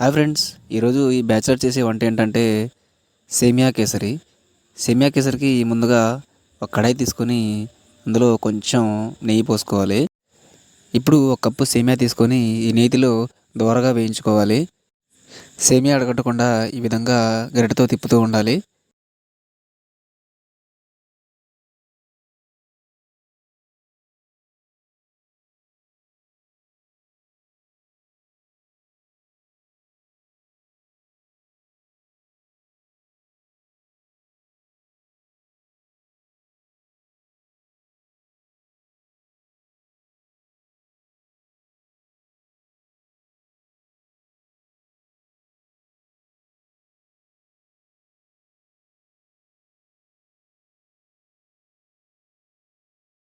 Hi friends ఈరోజు ఈ bachelor చేసే వంట ఏంటంటే సేమియా కేసరి. సేమియా కేసరికి ముందుగా ఒక కడాయి తీసుకొని అందులో కొంచెం నెయ్యి పోసుకోవాలి. ఇప్పుడు ఒక కప్పు సేమియా తీసుకొని ఈ నేతిలో దోరగా వేయించుకోవాలి. సేమియా అడగట్టకుండా ఈ విధంగా గరిటతో తిప్పుతూ ఉండాలి.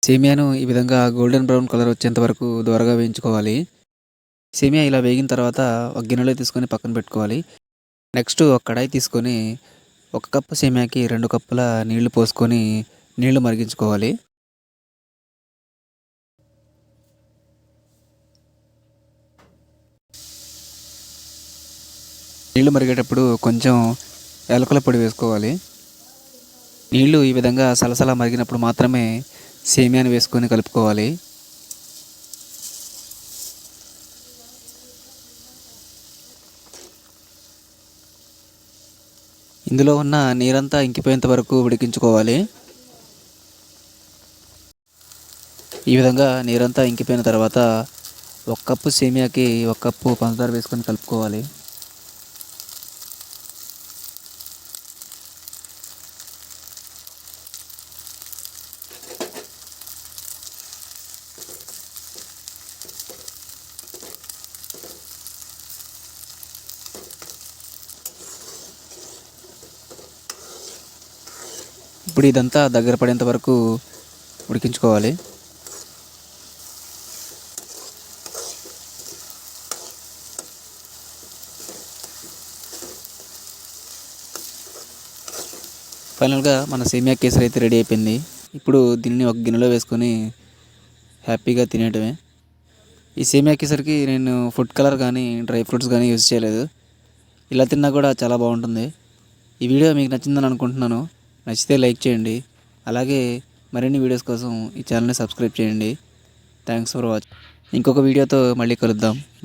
సేమియాను ఈ విధంగా గోల్డెన్ బ్రౌన్ కలర్ వచ్చేంత వరకు దోరగా వేయించుకోవాలి. సేమియా ఇలా వేగిన తర్వాత ఒక గిన్నెలో తీసుకొని పక్కన పెట్టుకోవాలి. నెక్స్ట్ ఒక కడాయి తీసుకొని ఒక కప్పు సేమియాకి రెండు కప్పుల నీళ్ళు పోసుకొని నీళ్ళు మరిగించుకోవాలి. నీళ్ళు మరిగేటప్పుడు కొంచెం ఎలకల పొడి వేసుకోవాలి. నీళ్ళు ఈ విధంగా సలసల మరిగినప్పుడు మాత్రమే సేమియాను వేసుకొని కలుపుకోవాలి. ఇందులో ఉన్న నీరంతా ఇంకిపోయేంత వరకు ఉడికించుకోవాలి. ఈ విధంగా నీరంతా ఇంకిపోయిన తర్వాత ఒక కప్పు సేమియాకి ఒక కప్పు పంచదార వేసుకొని కలుపుకోవాలి. ఇప్పుడు ఇదంతా దగ్గర పడేంత వరకు ఉడికించుకోవాలి. ఫైనల్గా మన సేమియా కేసరి అయితే రెడీ అయిపోయింది. ఇప్పుడు దీన్ని ఒక గిన్నెలో వేసుకొని హ్యాపీగా తినేయటమే. ఈ సేమియా కేసరికి నేను ఫుడ్ కలర్ కానీ డ్రై ఫ్రూట్స్ కానీ యూజ్ చేయలేదు. ఇలా తిన్నా కూడా చాలా బాగుంటుంది. ఈ వీడియో మీకు నచ్చిందని అనుకుంటున్నాను. నచ్చితే లైక్ చేయండి. అలాగే మరిన్ని వీడియోస్ కోసం ఈ ఛానల్ని సబ్స్క్రైబ్ చేయండి. Thanks for watch. ఇంకొక వీడియోతో మళ్ళీ కలుద్దాం.